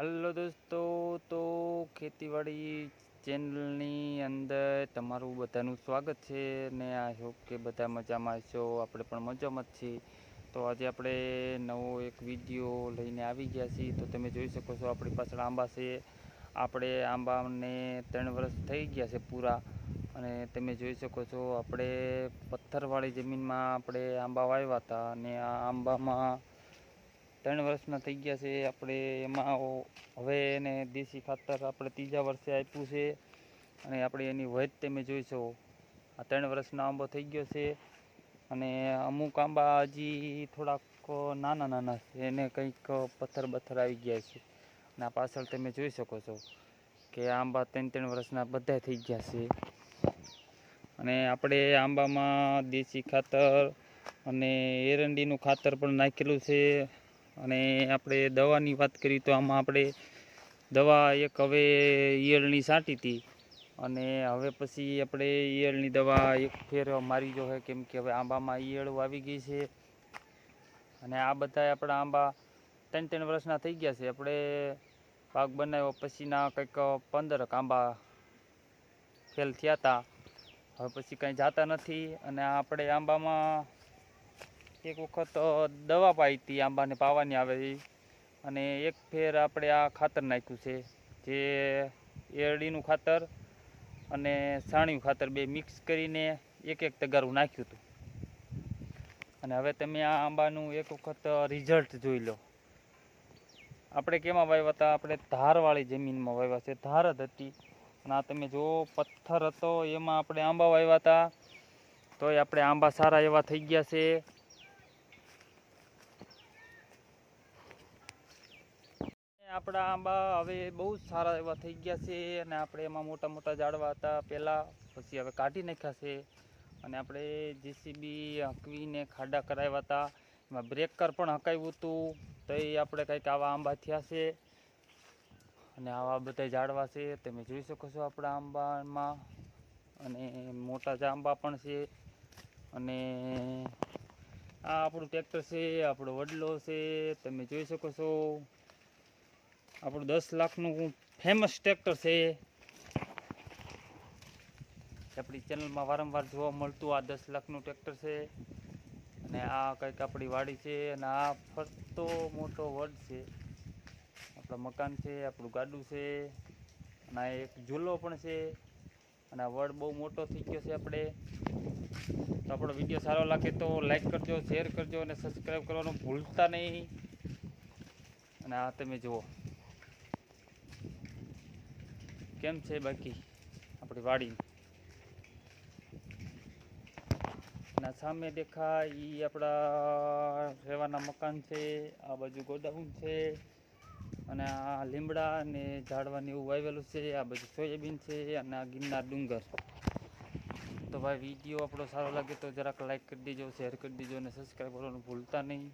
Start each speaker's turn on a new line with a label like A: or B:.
A: Hello દોસ્તો, તો ખેતીવાડી ચેનલની અંદર તમારું બધાનું સ્વાગત છે ને આ હોપ કે બધા મજામાં છો આપણે પણ મજામાં જ છીએ. તો આજે આપણે નવો એક વીડિયો લઈને આવી ગયા છીએ. તો તમે જોઈ શકો છો આપણી પાછળ આંબા છે. આપણે આંબાને ત્રણ વર્ષ થઈ ગયા છે પૂરા. અને તમે જોઈ શકો છો આપણે પથ્થરવાળી જમીનમાં આપણે આંબા વાવ્યા હતા અને આ આંબામાં ત્રણ વર્ષના થઈ ગયા છે. આપણે એમાં હવે એને દેશી ખાતર આપણે ત્રીજા વર્ષે આપ્યું છે અને આપણે એની વહેત તમે જોઈશો. આ ત્રણ વર્ષના આંબો થઈ ગયો છે અને અમુક આંબા હજી થોડાક નાના નાના છે. એને કંઈક પથ્થર બથ્થર આવી ગયા છે. અને આ પાછળ તમે જોઈ શકો છો કે આંબા ત્રણ ત્રણ વર્ષના બધા થઈ ગયા છે. અને આપણે આંબામાં દેશી ખાતર અને એરંડીનું ખાતર પણ નાખેલું છે. અને આપણે દવાની વાત કરીએ તો આમાં આપણે દવા એક હવે ઈયળની છાંટી હતી. અને હવે પછી આપણે ઈયળની દવા એક ફેર મારી જો છે કેમ હવે આંબામાં ઈયળો આવી ગઈ છે. અને આ બધા આપણા આંબા ત્રણ ત્રણ વર્ષના થઈ ગયા છે. આપણે પાક બનાવ્યો પછીના કંઈક પંદરક આંબા ફેલ થયા હતા હવે પછી કંઈ જાતા નથી અને આપણે આંબામાં એક વખત દવા પાઈ હતી આંબાને પાવાની આવે અને એક ફેર આપણે આ ખાતર નાખ્યું છે, જે એરડીનું ખાતર અને સાણિયું ખાતર બે મિક્સ કરીને એક એક તગારું નાખ્યું હતું. અને હવે તમે આ આંબાનું એક વખત રિઝલ્ટ જોઈ લો. આપણે કેમાં વાવ્યા હતા? આપણે ધારવાળી જમીનમાં વાવ્યા છે. ધાર જ હતી. અને આ તમે જો પથ્થર હતો, એમાં આપણે આંબા વાવ્યા હતા. તોય આપણે આંબા સારા એવા થઈ ગયા છે. આપણા આંબા હવે બહુ જ સારા એવા થઈ ગયા છે અને આપણે એમાં મોટા મોટા ઝાડવા હતા પહેલાં, પછી હવે કાઢી નાખ્યા છે. અને આપણે જેસીબી, હંકવીને ખાડા કરાવ્યા હતા. એમાં બ્રેકર પણ હકાવ્યું હતું. તો એ આપણે કંઈક આવા આંબા થયા છે. અને આવા બધા ઝાડવા છે. તમે જોઈ શકો છો આપણા આંબામાં. અને મોટા આંબા પણ છે. અને આ આપણું ટ્રેક્ટર છે, આપણો વડલો છે. તમે જોઈ શકો છો. આપણું દસ લાખનું ફેમસ ટ્રેક્ટર છે આપણી ચેનલમાં વારંવાર જોવા મળતું આ દસ લાખનું ટ્રેક્ટર છે. અને આ કંઈક આપણી વાડી છે અને આ ફરતો મોટો વડ છે. આપણા મકાન છે, આપણું ગાડું છે. અને આ એક ઝૂલો પણ છે. અને આ વડ બહુ મોટો થઈ ગયો છે આપણે. તો આપણો વીડિયો સારો લાગે તો લાઈક કરજો શેર કરજો અને સબસ્ક્રાઈબ કરવાનું ભૂલતા નહીં. અને આ તમે જુઓ. કેમ છે બાકી? આપણી વાડી. ના સામે દેખાય એ આપણા રહેવાના મકાન છે, આ બાજુ ગોડાઉન છે, અને આ લીમડા અને ઝાડવાની એવું વાવેલું છે, આ બાજુ સોયાબીન છે, અને આ ગિરનાર ડુંગર. તો ભાઈ વીડિયો આપણો સારો લાગે તો જરાક લાઈક કરી દેજો શેર કરી દેજો, અને સબસ્ક્રાઈબ કરવાનું ભૂલતા નહીં.